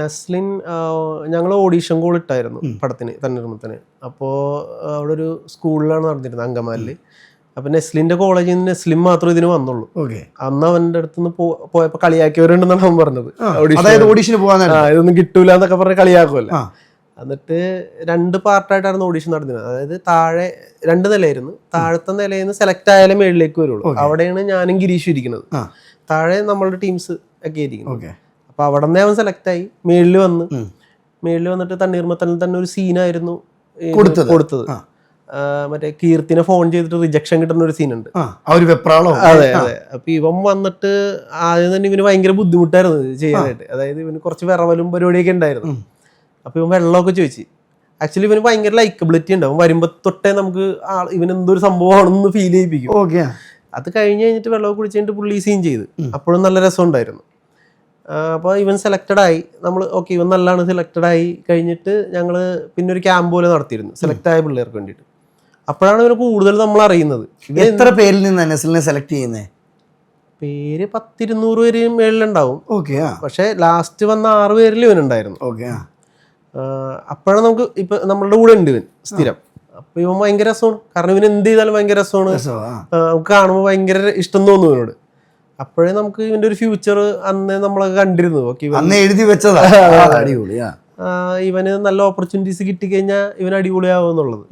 നസ്ലിൻ ഞങ്ങൾ audition call ഇട്ടായിരുന്നു പടത്തിന് തന്നിർമ്മത്തിന് അപ്പോൾ അവിടെ ഒരു സ്കൂളിലാണ് നടന്നിരുന്നത് അങ്കമാലിൽ അപ്പം നെസ്ലിന്റെ കോളേജിൽ നിന്ന് നെസ്ലിം മാത്രമേ ഇതിന് വന്നുള്ളൂ. ഓക്കെ. അന്ന് അവന്റെ അടുത്ത് നിന്ന് പോയപ്പോൾ കളിയാക്കിയവരുണ്ടെന്നാണ് അവൻ പറഞ്ഞത്. അതായത് ഓഡീഷന് പോകാൻ ഇതൊന്നും കിട്ടൂല എന്നൊക്കെ പറഞ്ഞ് കളിയാക്കുമല്ലോ എന്നിട്ട് രണ്ട് പാർട്ടായിട്ടായിരുന്നു ഓഡീഷൻ നടന്നിരുന്നത്. അതായത് താഴെ രണ്ട് നിലയായിരുന്നു. താഴത്തെ നിലയിൽ നിന്ന് സെലക്ട് ആയാലേ മേളിലേക്ക് വരുള്ളൂ. അവിടെയാണ് ഞാനും ഗിരീഷും ഇരിക്കുന്നത്. താഴെ നമ്മളുടെ ടീംസ് ഒക്കെ ഇരിക്കുന്നത് അപ്പൊ അവിടെ നിന്നേ അവൻ സെലക്ട് ആയി. മേളിൽ വന്ന്. മേളിൽ വന്നിട്ട് തണ്ണീർമത്തനിൽ തന്നെ ഒരു സീനായിരുന്നു കൊടുത്തത്. മറ്റേ കീർത്തിനെ ഫോൺ ചെയ്തിട്ട് റിജക്ഷൻ കിട്ടുന്ന ഒരു സീനുണ്ട് അതെ അതെ. അപ്പൊ ഇവൻ വന്നിട്ട് ആദ്യം തന്നെ ഇവന് ഭയങ്കര ബുദ്ധിമുട്ടായിരുന്നു ചെയ്യാനായിട്ട്. അതായത് ഇവന് കുറച്ച് വിറവലും പരിപാടിയൊക്കെ ഉണ്ടായിരുന്നു. അപ്പൊ ഇവൻ വെള്ളമൊക്കെ ചോദിച്ചു. ആക്ച്വലി ഇവന് ഭയങ്കര ലൈക്കബിലിറ്റി ഉണ്ട്. അവൻ വരുമ്പോ തൊട്ടേ നമുക്ക് ഇവൻ എന്തൊരു സംഭവമാണെന്ന് ഫീൽ ചെയ്യിപ്പിക്കും. അത് കഴിഞ്ഞ് കഴിഞ്ഞിട്ട് വെള്ളമൊക്കെ കുടിച്ച് കഴിഞ്ഞിട്ട് പുള്ളി സീൻ ചെയ്ത്. അപ്പോഴും നല്ല രസമുണ്ടായിരുന്നു അപ്പോൾ ഇവൻ സെലക്റ്റഡ് ആയി. നമ്മൾ ഓക്കെ ഇവൻ നല്ലതാണ് സെലക്റ്റഡ് ആയി കഴിഞ്ഞിട്ട് ഞങ്ങൾ പിന്നെ ഒരു ക്യാമ്പ് പോലെ നടത്തിയിരുന്നു. സെലക്ട് ആയ പിള്ളേർക്ക് വേണ്ടിയിട്ട്. അപ്പോഴാണ് ഇവന് കൂടുതൽ നമ്മൾ അറിയുന്നത്. എത്ര പേരിൽ നിന്ന് നസലിനെ സെലക്ട് ചെയ്യുന്നേ? പേര് പത്തിരുന്നൂറ് പേര് മേളിലുണ്ടാവും. ഓക്കെ പക്ഷേ ലാസ്റ്റ് വന്ന ആറ് പേരിൽ ഇവനുണ്ടായിരുന്നു ഓക്കെ അപ്പോഴാണ് നമുക്ക് ഇപ്പൊ നമ്മളുടെ കൂടെ ഉണ്ട് ഇവൻ സ്ഥിരം. അപ്പൊ ഇവൻ ഭയങ്കര രസമാണ്. കാരണം ഇവൻ എന്ത് ചെയ്താലും ഭയങ്കര രസമാണ്. നമുക്ക് കാണുമ്പോൾ ഭയങ്കര ഇഷ്ടം തോന്നുന്നു ഇവനോട്. അപ്പോഴേ നമുക്ക് ഇവന്റെ ഒരു ഫ്യൂച്ചർ അന്ന് നമ്മളൊക്കെ കണ്ടിരുന്നു. ഓക്കെ അന്ന് എഴുതി വെച്ചതാ. അടിപൊളിയാ ഇവന് നല്ല ഓപ്പർച്യൂണിറ്റീസ് കിട്ടിക്കഴിഞ്ഞാൽ ഇവൻ അടിപൊളിയാവും എന്നുള്ളത്